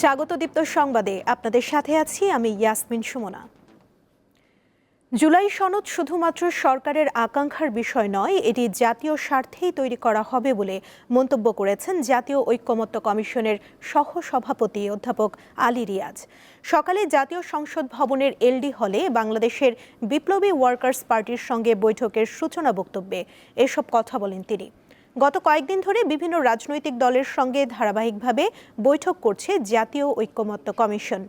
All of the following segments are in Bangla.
স্বাগত দীপ্ত সংবাদে। আপনাদের সাথে আছি আমি ইয়াসমিন সুমনা। জুলাই সনদ শুধুমাত্র সরকারের আকাঙ্ক্ষার বিষয় নয়, এটি জাতীয় স্বার্থেই তৈরি করা হবে বলে মন্তব্য করেছেন জাতীয় ঐক্যমত্য কমিশনের সহ সভাপতি অধ্যাপক আলী রিয়াজ। সকালে জাতীয় সংসদ ভবনের এলডি হলে বাংলাদেশের বিপ্লবী ওয়ার্কার্স পার্টির সঙ্গে বৈঠকের সূচনা বক্তব্যে এসব কথা বলেন তিনি। গত কয়েকদিন ধরে বিভিন্ন রাজনৈতিক দলের সঙ্গে ধারাবাহিকভাবে বৈঠক করছে জাতীয় ঐক্যমত্য কমিশন।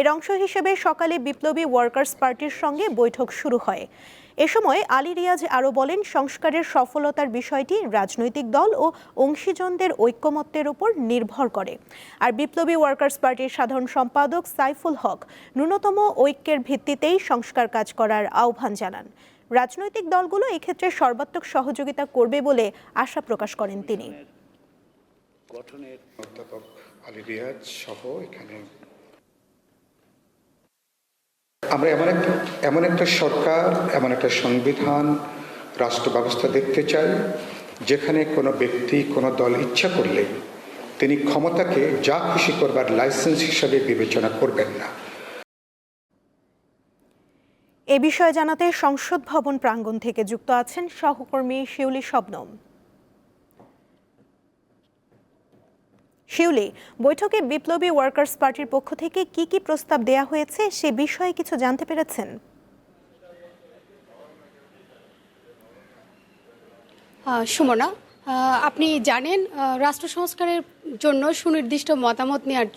এর অংশ হিসেবে সকালে বিপ্লবী ওয়ার্কার্স পার্টির সঙ্গে বৈঠক শুরু হয়। এ সময় আলী রিয়াজ আরও বলেন, সংস্কারের সফলতার বিষয়টি রাজনৈতিক দল ও অংশীজনদের ঐক্যমত্যের উপর নির্ভর করে। আর বিপ্লবী ওয়ার্কার্স পার্টির সাধারণ সম্পাদক সাইফুল হক ন্যূনতম ঐক্যের ভিত্তিতেই সংস্কার কাজ করার আহ্বান জানান। রাজনৈতিক দলগুলো এক্ষেত্রে সর্বাত্মক সহযোগিতা করবে বলে আশা প্রকাশ করেন তিনি। আমরা এমন একটা এমন একটা সরকার, এমন একটা সংবিধান, রাষ্ট্র ব্যবস্থা দেখতে চাই, যেখানে কোনো ব্যক্তি, কোনো দল ইচ্ছা করলেই তিনি ক্ষমতাকে যা খুশি করবার লাইসেন্স হিসাবে বিবেচনা করবেন না। এ বিষয়ে জানাতে সংসদ ভবন প্রাঙ্গণ থেকে যুক্ত আছেন সহকর্মী শিউলি শবনম। শিউলি, বৈঠকে বিপ্লবী ওয়ার্কার্স পার্টির পক্ষ থেকে কি কি প্রস্তাব দেয়া হয়েছে সে বিষয়ে কিছু জানতে পেরেছেন? সুমনা আপনি জানেন রাষ্ট্র সংস্কারের জন্য সুনির্দিষ্ট মতামত নেওয়ার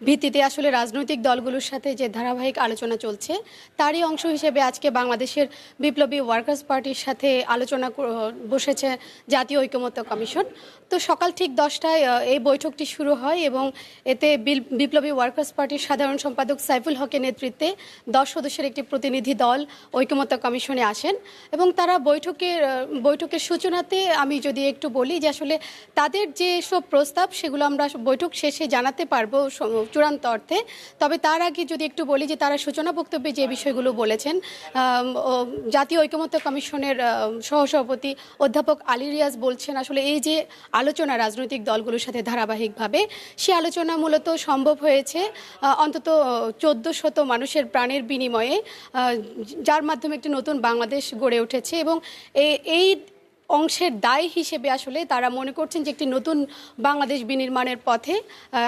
ভিত্তিতে আসলে রাজনৈতিক দলগুলোর সাথে যে ধারাবাহিক আলোচনা চলছে, তারই অংশ হিসেবে আজকে বাংলাদেশের বিপ্লবী ওয়ার্কার্স পার্টির সাথে আলোচনা বসেছে জাতীয় ঐকমত্য কমিশন। তো সকাল ঠিক দশটায় এই বৈঠকটি শুরু হয় এবং এতে বিপ্লবী ওয়ার্কার্স পার্টির সাধারণ সম্পাদক সাইফুল হকের নেতৃত্বে দশ সদস্যের একটি প্রতিনিধি দল ঐকমত্য কমিশনে আসেন এবং তারা বৈঠকের বৈঠকের সূচনাতে আমি যদি একটু বলি যে আসলে তাদের যে সব প্রস্তাব সেগুলো আমরা বৈঠক শেষে জানাতে পারব চূড়ান্ত অর্থে। তবে তার আগে যদি একটু বলি যে তারা সূচনা বক্তব্যে যে বিষয়গুলো বলেছেন জাতীয় ঐকমত্য কমিশনের সহসভাপতি অধ্যাপক আলী রিয়াজ বলছেন, আসলে এই যে আলোচনা রাজনৈতিক দলগুলোর সাথে ধারাবাহিকভাবে, সে আলোচনা মূলত সম্ভব হয়েছে অন্তত চোদ্দ শত মানুষের প্রাণের বিনিময়ে যার মাধ্যমে একটি নতুন বাংলাদেশ গড়ে উঠেছে এবং এই অংশের দায় হিসেবে আসলে তারা মনে করছেন যে একটি নতুন বাংলাদেশ বিনির্মাণের পথে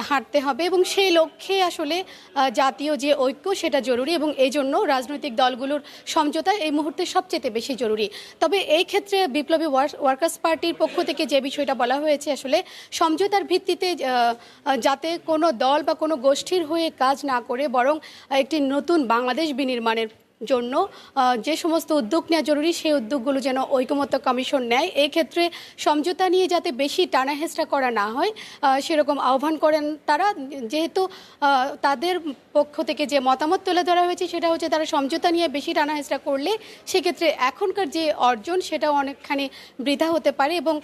হাঁটতে হবে এবং সেই লক্ষ্যে আসলে জাতীয় যে ঐক্য সেটা জরুরি এবং এই জন্য রাজনৈতিক দলগুলোর সমঝোতা এই মুহূর্তে সবচেয়ে বেশি জরুরি। তবে এই ক্ষেত্রে বিপ্লবী ওয়ার- ওয়ার্কার্স পার্টির পক্ষ থেকে যে বিষয়টা বলা হয়েছে আসলে, সমঝোতার ভিত্তিতে যাতে কোনো দল বা কোনো গোষ্ঠীর হয়ে কাজ না করে বরং একটি নতুন বাংলাদেশ বিনির্মাণের জন্য যে সমস্ত উদ্যোগ নেওয়া জরুরি সেই উদ্যোগগুলো যেন ঐকমত্য কমিশন নেয়। ক্ষেত্রে সমঝোতা নিয়ে যাতে বেশি টানাহেঁচড়া করা না হয় সেরকম আহ্বান করেন তারা। যেহেতু তাদের পক্ষ থেকে যে মতামত তুলে ধরা হয়েছে সেটা হচ্ছে তারা সমঝোতা নিয়ে বেশি টানাহেঁচড়া করলে সেক্ষেত্রে এখনকার যে অর্জন সেটাও অনেকখানি বৃথা হতে পারে এবং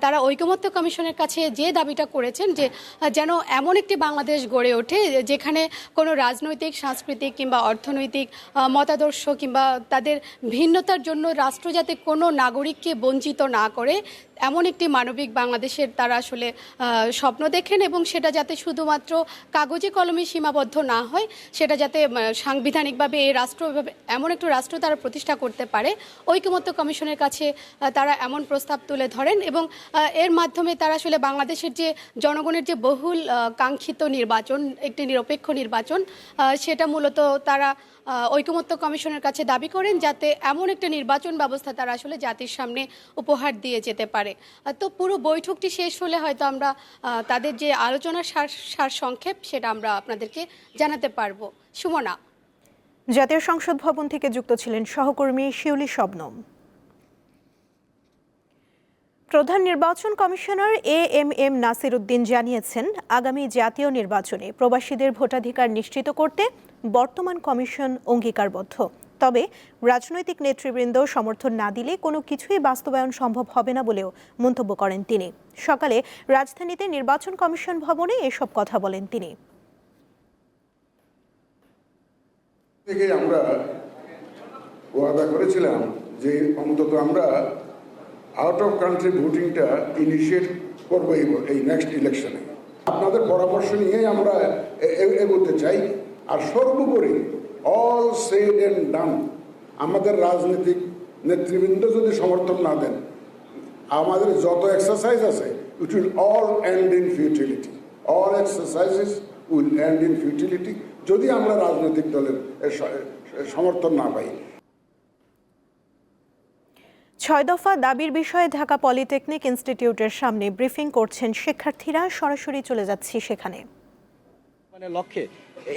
তারা ঐকমত্য কমিশনের কাছে যে দাবিটা করেছেন যে যেন এমন একটি বাংলাদেশ গড়ে ওঠে যেখানে কোনো রাজনৈতিক সাংস্কৃতিক কিংবা অর্থনৈতিক আহ, মতাদর্শ কিংবা তাদের ভিন্নতার জন্য রাষ্ট্র যাতে কোনো নাগরিককে বঞ্চিত না করে এমন একটি মানবিক বাংলাদেশের তারা আসলে স্বপ্ন দেখেন এবং সেটা যাতে শুধুমাত্র কাগজে কলমে সীমাবদ্ধ না হয় সেটা যাতে সাংবিধানিকভাবে এই রাষ্ট্রভাবে এমন একটি রাষ্ট্র তারা প্রতিষ্ঠা করতে পারে। ঐকমত্য কমিশনের কাছে তারা এমন প্রস্তাব তুলে ধরেন এবং এর মাধ্যমে তারা আসলে বাংলাদেশের যে জনগণের যে বহুল কাঙ্ক্ষিত নির্বাচন একটি নিরপেক্ষ নির্বাচন সেটা মূলত তারা আহ, ঐকমত্য কমিশনের কাছে দাবি করেন যাতে এমন একটা নির্বাচন ব্যবস্থা তারা আসলে জাতির সামনে উপহার দিয়ে যেতে পারে। তো পুরো বৈঠকটি শেষ হলে হয়তো আমরা তাদের যে আলোচনার সার সার সংক্ষেপ সেটা আমরা আপনাদেরকে জানাতে পারব। সুমনা। জাতীয় সংসদ ভবন থেকে যুক্ত ছিলেন সহকর্মী শিউলি শবনম। প্রধান নির্বাচন commissioner A M M Nasir Uddin জানিয়েছেন, আগামী জাতীয় নির্বাচনে প্রবাসীদের ভোটাধিকার নিশ্চিত করতে বর্তমান কমিশন অঙ্গীকারবদ্ধ। তবে রাজনৈতিক নেতৃবৃন্দ সমর্থন না দিলে কোনো কিছুই বাস্তবায়ন সম্ভব হবে না বলেও মন্তব্য করেন তিনি। সকালে রাজধানীতে নির্বাচন কমিশন ভবনে এসব কথা বলেন তিনি। আমরা ওয়াদা করেছিলাম যে অন্তত আমরা আউট অফ কান্ট্রি ভোটিংটা ইনিশিয়েট করব এই নেক্সট ইলেকশনে আপনাদের পরামর্শ নিয়ে আমরা এগোতে চাই। আর সর্বোপরি অল সেড এন্ড ডান আমাদের রাজনৈতিক নেতৃবৃন্দ যদি সমর্থন না দেন, আমাদের যত এক্সারসাইজ আছে it will all end in futility all exercises will end in futility যদি আমরা রাজনৈতিক দলের সমর্থন না পাই। ছয় দফা দাবির বিষয়ে ঢাকা পলিটেকনিক ইনস্টিটিউটের সামনে ব্রিফিং করছেন শিক্ষার্থীরা। সরাসরি চলে যাচ্ছি সেখানে। মানে লক্ষ্যে।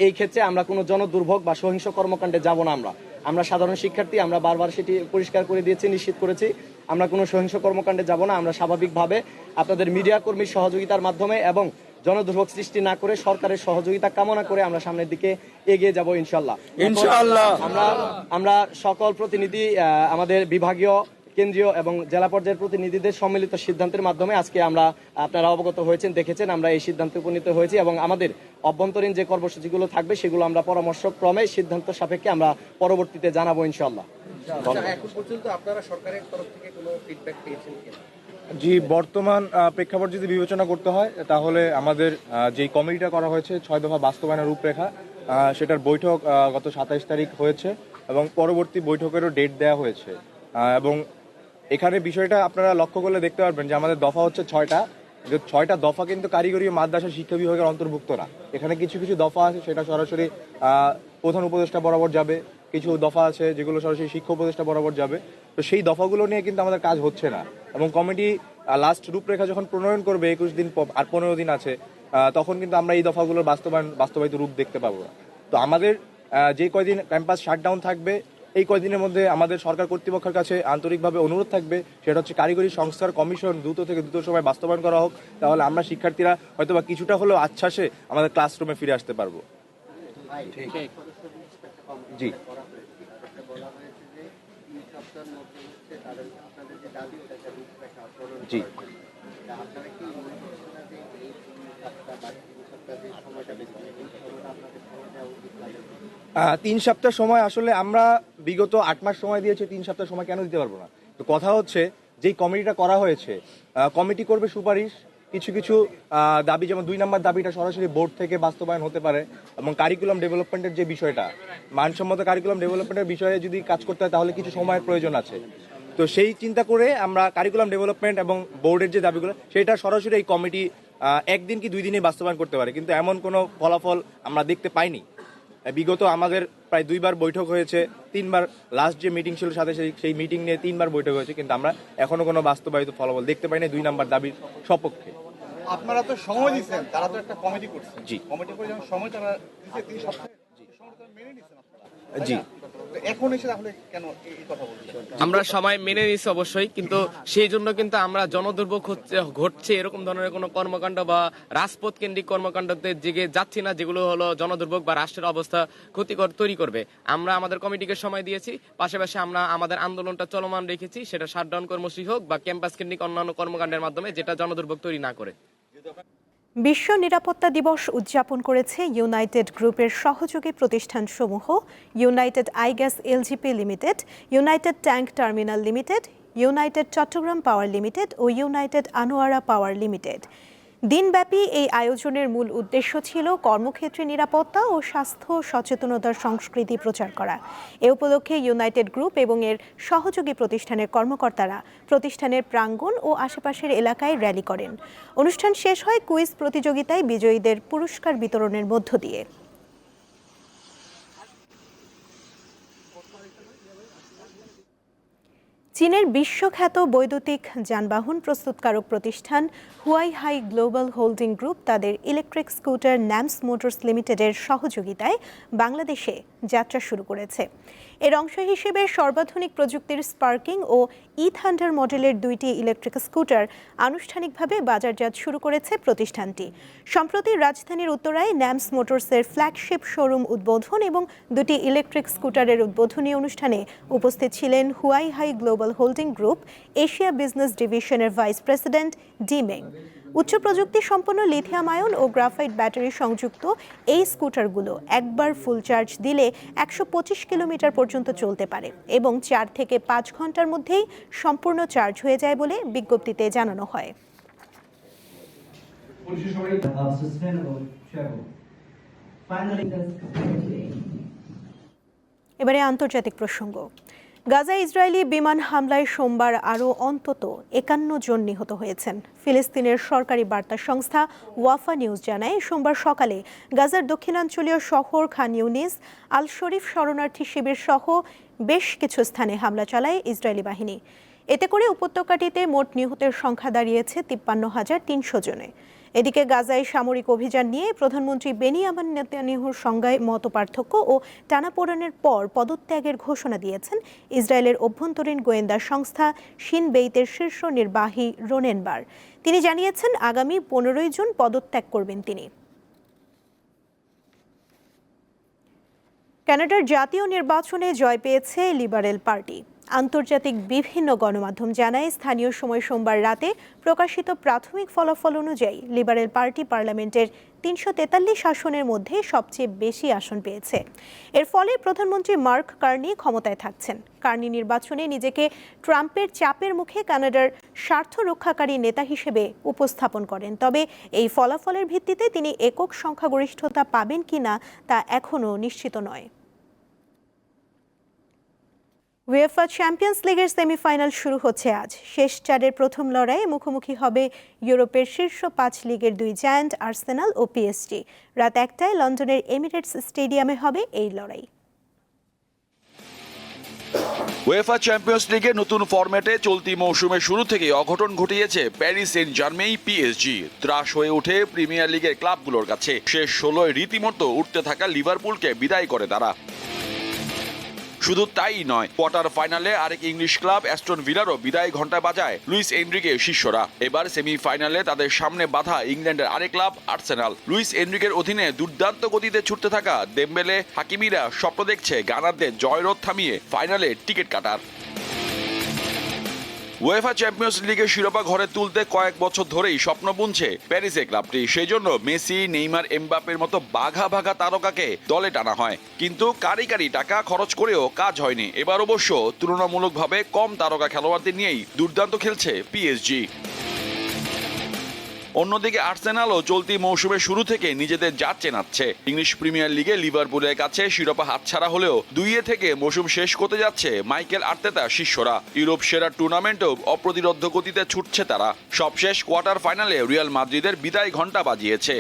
এই ক্ষেত্রে আমরা কোনো জনদুর্ভোগ বা সহিংস কর্মকাণ্ডে যাব না আমরা। আমরা সাধারণ শিক্ষার্থী আমরা বারবার সেটি পরিষ্কার করে দিয়েছি নিশ্চিত করেছি। আমরা কোনো সহিংস কর্মকাণ্ডে যাব না আমরা স্বাভাবিকভাবে আপনাদের মিডিয়া কর্মীর সহযোগিতার মাধ্যমে এবং জনদুর্ভোগ সৃষ্টি না করে সরকারের সহযোগিতা কামনা করে আমরা সামনের দিকে এগিয়ে যাব ইনশাল্লাহ ইনশাল্লাহ আমরা আমরা সকল প্রতিনিধি আহ, আমাদের বিভাগীয় কেন্দ্রীয় এবং জেলা পর্যায়ের প্রতিনিধিদের সম্মিলিত সিদ্ধান্তের মাধ্যমে আজকে আমরা আপনারা অবগত হয়েছেন দেখেছেন আমরা এই সিদ্ধান্তে উপনীত হয়েছি এবং আমাদের অভ্যন্তরীণ যে কর্মসূচিগুলো থাকবে সেগুলো আমরা পরামর্শ ক্রমে সিদ্ধান্ত সাপেক্ষে আমরা পরবর্তীতে জানাব ইনশাল্লাহ এখন পর্যন্ত আপনারা সরকারের তরফ থেকে কোনো ফিডব্যাক পেয়েছেন কিনা? জি বর্তমান আহ, প্রেক্ষাপট যদি বিবেচনা করতে হয় তাহলে আমাদের যেই কমিটিটা করা হয়েছে ছয় দফা বাস্তবায়নের রূপরেখা আহ, সেটার বৈঠক আহ, গত সাতাইশ তারিখ হয়েছে এবং পরবর্তী বৈঠকেরও ডেট দেওয়া হয়েছে। আহ, এবং এখানে বিষয়টা আপনারা লক্ষ্য করলে দেখতে পারবেন যে আমাদের দফা হচ্ছে ছয়টা। ছয়টা দফা কিন্তু কারিগরি মাদ্রাসা শিক্ষা বিভাগের অন্তর্ভুক্ত না। এখানে কিছু কিছু দফা আছে, সেটা সরাসরি প্রধান উপদেষ্টা বরাবর যাবে। কিছু দফা আছে যেগুলো সরাসরি শিক্ষা উপদেষ্টা বরাবর যাবে। তো সেই দফাগুলো নিয়ে কিন্তু আমাদের কাজ হচ্ছে না। এবং কমিটি লাস্ট রূপরেখা যখন প্রণয়ন করবে একুশ দিন আর পনেরো দিন আছে তখন কিন্তু আমরা এই দফাগুলোর বাস্তবায়ন, বাস্তবায়িত রূপ দেখতে পাবো। তো আমাদের যে কয়দিন ক্যাম্পাস শাটডাউন থাকবে এই কয়দিনের মধ্যে আমাদের সরকার কর্তৃপক্ষের কাছে আন্তরিকভাবে অনুরোধ থাকবে, সেটা হচ্ছে কারিগরি সংস্থার কমিশন দ্রুত থেকে দ্রুত সময় বাস্তবায়ন করা হোক, তাহলে আমরা শিক্ষার্থীরা হয়তো বা কিছুটা হলেও আচ্ছাসে আমাদের ক্লাসরুমে ফিরে আসতে পারব। জি। জি। তিন সপ্তাহ সময় আসলে আমরা বিগত আট মাস সময় দিয়েছি, তিন সপ্তাহ সময় কেন দিতে পারব না? তো কথা হচ্ছে, যেই কমিটিটা করা হয়েছে কমিটি করবে সুপারিশ, কিছু কিছু দাবি, যেমন দুই নম্বর দাবিটা সরাসরি বোর্ড থেকে বাস্তবায়ন হতে পারে, এবং কারিকুলাম ডেভেলপমেন্টের যে বিষয়টা, মানসম্মত কারিকুলাম ডেভেলপমেন্টের বিষয়ে যদি কাজ করতে হয়, তাহলে কিছু সময়ের প্রয়োজন আছে। তো সেই চিন্তা করে আমরা কারিকুলাম ডেভেলপমেন্ট এবং বোর্ডের যে দাবিগুলো, সেটা সরাসরি এই কমিটি একদিন কি দুই দিনে বাস্তবায়ন করতে পারে কিন্তু এমন কোনো ফলাফল আমরা দেখতে পাইনি। বিগত আমাদের প্রায় দুইবার বৈঠক হয়েছে তিনবার লাস্ট যে মিটিং ছিল সাথে সেই সেই মিটিং নিয়ে তিনবার বৈঠক হয়েছে কিন্তু আমরা এখনও কোনো বাস্তবায়িত ফলাফল দেখতে পাইনি দুই নাম্বার দাবির সপক্ষে। আপনারা তো সময় দিচ্ছেন তারা তো একটা কমিটি করছে। জি। কমিটি করে যখন সময় তারা দিচ্ছে তিন সপ্তাহে জি। এখন এসে তাহলে কেন এই কথা বলছেন? আমরা সময় মেনে নিচ্ছি অবশ্যই কিন্তু সেই জন্য কিন্তু আমরা জনদুর্ভোগ হচ্ছে ঘটছে এরকম ধরনের কোনো কর্মকাণ্ড বা রাজপথ কেন্দ্রিক কর্মকাণ্ডতে দিকে যাচ্ছি না যেগুলো হলো জনদুর্ভোগ বা রাষ্ট্রের অবস্থা ক্ষতিকর তৈরি করবে। আমরা আমাদের কমিটিকে সময় দিয়েছি পাশাপাশি আমরা আমাদের আন্দোলনটা চলমান রেখেছি সেটা শাটডাউন কর্মসূচি হোক বা ক্যাম্পাস কেন্দ্রিক অন্যান্য কর্মকাণ্ডের মাধ্যমে যেটা জনদুর্ভোগ তৈরি না করে। বিশ্ব নিরাপত্তা দিবস উদযাপন করেছে ইউনাইটেড গ্রুপের সহযোগী প্রতিষ্ঠানসমূহ, United Aygaz LGP limited, united tank terminal limited, united Chattogram power limited ও ইউনাইটেড আনোয়ারা পাওয়ার লিমিটেড। দিনব্যাপী এই আয়োজনের মূল উদ্দেশ্য ছিল কর্মক্ষেত্রে নিরাপত্তা ও স্বাস্থ্য সচেতনতার সংস্কৃতি প্রচার করা। এ উপলক্ষে ইউনাইটেড গ্রুপ এবং এর সহযোগী প্রতিষ্ঠানের কর্মকর্তারা প্রতিষ্ঠানের প্রাঙ্গণ ও আশেপাশের এলাকায় র্যালি করেন। অনুষ্ঠান শেষ হয় কুইজ প্রতিযোগিতায় বিজয়ীদের পুরস্কার বিতরণের মধ্য দিয়ে। চীনের বিশ্বখ্যাত বৈদ্যুতিক যানবাহন প্রস্তুতকারক প্রতিষ্ঠান Huaihai global holding group তাদের ইলেকট্রিক স্কুটার ন্যামস মোটরস লিমিটেডের সহযোগিতায় বাংলাদেশে যাত্রা শুরু করেছে। এর অংশ হিসেবে সর্বাধুনিক প্রযুক্তির স্পার্কিং ও ই থান্ডার মডেলের দুইটি ইলেকট্রিক স্কুটার আনুষ্ঠানিকভাবে বাজারজাত শুরু করেছে প্রতিষ্ঠানটি। সম্প্রতি রাজধানীর উত্তরায় ন্যামস মোটরসের ফ্ল্যাগশিপ শোরুম উদ্বোধন এবং দুটি ইলেকট্রিক স্কুটারের উদ্বোধনী অনুষ্ঠানে উপস্থিত ছিলেন Huaihai global holding group, Asia business ডিভিশনের ভাইস প্রেসিডেন্ট ডি মেং। উচ্চ প্রযুক্তি সম্পন্ন লিথিয়াম আয়ন ও গ্রাফাইট ব্যাটারি সংযুক্ত এই স্কুটারগুলো একবার ফুল চার্জ দিলে একশো পঁচিশ কিলোমিটার পর্যন্ত চলতে পারে এবং চার থেকে পাঁচ ঘণ্টার মধ্যেই সম্পূর্ণ চার্জ হয়ে যায় বলে বিজ্ঞপ্তিতে জানানো হয়। এবারে আন্তর্জাতিক প্রসঙ্গ। গাজা ইসরায়েলি বিমান হামলায় সোমবার আরও অন্তত একান্ন জন নিহত হয়েছেন। ফিলিস্তিনের সরকারি বার্তা সংস্থা ওয়াফা নিউজ জানায়, সোমবার সকালে গাজার দক্ষিণাঞ্চলীয় শহর খান ইউনিস আল শরীফ শরণার্থী শিবির সহ বেশ কিছু স্থানে হামলা চালায় ইসরায়েলি বাহিনী। এতে করে উপত্যকাটিতে মোট নিহতের সংখ্যা দাঁড়িয়েছে তিপ্পান্ন হাজার তিনশো জনে। এদিকে গাজায় সামরিক অভিযান নিয়ে প্রধানমন্ত্রী বেনিয়ামান নেতানিয়াহুর সংজ্ঞায় মত পার্থক্য ও টানাপোড়েনের পর পদত্যাগের ঘোষণা দিয়েছেন ইসরায়েলের অভ্যন্তরীণ গোয়েন্দা সংস্থা শিন বেইতের শীর্ষ নির্বাহী রোনেনবার। তিনি জানিয়েছেন, আগামী পনেরোই জুন পদত্যাগ করবেন তিনি। কানাডার জাতীয় নির্বাচনে জয় পেয়েছে লিবারেল পার্টি। আন্তর্জাতিক বিভিন্ন গণমাধ্যম জানায়, স্থানীয় সময় সোমবার রাতে প্রকাশিত প্রাথমিক ফলাফল অনুযায়ী লিবারেল পার্টি পার্লামেন্টের তিনশো তেতাল্লিশ আসনের মধ্যে সবচেয়ে বেশি আসন পেয়েছে। এর ফলে প্রধানমন্ত্রী মার্ক কার্নি ক্ষমতায় থাকছেন। কার্নি নির্বাচনে নিজেকে ট্রাম্পের চাপের মুখে কানাডার স্বার্থ রক্ষাকারী নেতা হিসেবে উপস্থাপন করেন। তবে এই ফলাফলের ভিত্তিতে তিনি একক সংখ্যাগরিষ্ঠতা পাবেন কিনা তা এখনও নিশ্চিত নয়। উয়েফা চ্যাম্পিয়ন্স লিগের সেমিফাইনাল শুরু হচ্ছে আজ। শেষ চারের প্রথম লড়াইয়ে মুখোমুখি হবে ইউরোপের শীর্ষ পাঁচ লিগের দুই জায়ান্ট, আর্সেনাল ও পিএসজি। রাত একটায় লন্ডনের এমিরেটস স্টেডিয়ামে হবে এই লড়াই। ওয়েফা চ্যাম্পিয়ন্স লিগে নতুন ফরম্যাটে চলতি মৌসুমের শুরু থেকে অঘটন ঘটিয়েছে প্যারিস সেন্ট জার্মেই পিএসজি ত্রাস হয়ে ওঠে প্রিমিয়ার লিগের ক্লাবগুলোর কাছে। শেষ ষোলোয় রীতিমতো উঠতে থাকা লিভারপুলকে বিদায় করে তারা। শুধু তাই নয়, কোয়ার্টার ফাইনালে আরেক ইংলিশ ক্লাব অ্যাস্টন ভিলারও বিদায় ঘণ্টা বাজায় লুইস এনরিকে শিষ্যরা। এবার সেমিফাইনালে তাদের সামনে বাধা ইংল্যান্ডের আরেক ক্লাব, আর্সেনাল। লুইস এনরিকের অধীনে দুর্দান্ত গতিতে ছুটতে থাকা দেম্বেলে, হাকিমিরা স্বপ্ন দেখছে গানারদের জয়রথ থামিয়ে ফাইনালে টিকিট কাটার। ওয়েফা চ্যাম্পিয়ন্স লিগের শিরোপা ঘরে তুলতে কয়েক বছর ধরেই স্বপ্ন বুনছে প্যারিসে ক্লাবটি সেই জন্য মেসি, নেইমার এমবাপের মতো বাঘা বাঘা তারকাকে দলে টানা হয়। কিন্তু কারি কারি টাকা খরচ করেও কাজ হয়নি। এবার অবশ্য তুলনামূলকভাবে কম তারকা খেলোয়াড়দের নিয়েই দুর্দান্ত খেলছে পিএসজি অন্যদিকে আর্সেনালও চলতি মৌসুমের শুরু থেকে নিজেদের জাত চেনাচ্ছে। ইংলিশ প্রিমিয়ার লিগে লিভারপুলের কাছে শিরোপা হাতছাড়া হলেও দুইয়ে থেকে মৌসুম শেষ করতে যাচ্ছে মাইকেল আর্তেতা শিষ্যরা। ইউরোপ সেরা টুর্নামেন্টেও অপ্রতিরোধ গতিতে ছুটছে তারা। সবশেষ কোয়ার্টার ফাইনালে রিয়াল মাদ্রিদের বিদায় ঘণ্টা বাজিয়েছে।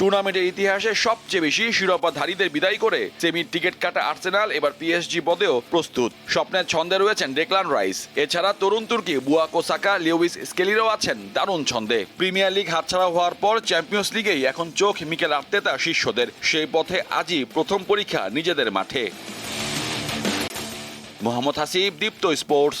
টুর্নামেন্টের ইতিহাসে সবচেয়ে বেশি শিরোপাধারীদের বিদায় করে সেমির টিকিট কাটা আর্সেনাল, এবার পিএসজি পদেও প্রস্তুত। স্বপ্নের ছন্দে রয়েছেন ডেকলান রাইস। এছাড়া তরুণ তুর্কি বুয়া কোসাকা লিওভিস স্কেলিরও আছেন দারুণ ছন্দে। প্রিমিয়ার লিগ হাতছাড়া হওয়ার পর চ্যাম্পিয়ন্স লিগেই এখন চোখ মিকেল আর্তেতা শিষ্যদের। সেই পথে আজই প্রথম পরীক্ষা নিজেদের মাঠে। মোহাম্মদ হাসিব, দীপ্ত স্পোর্টস।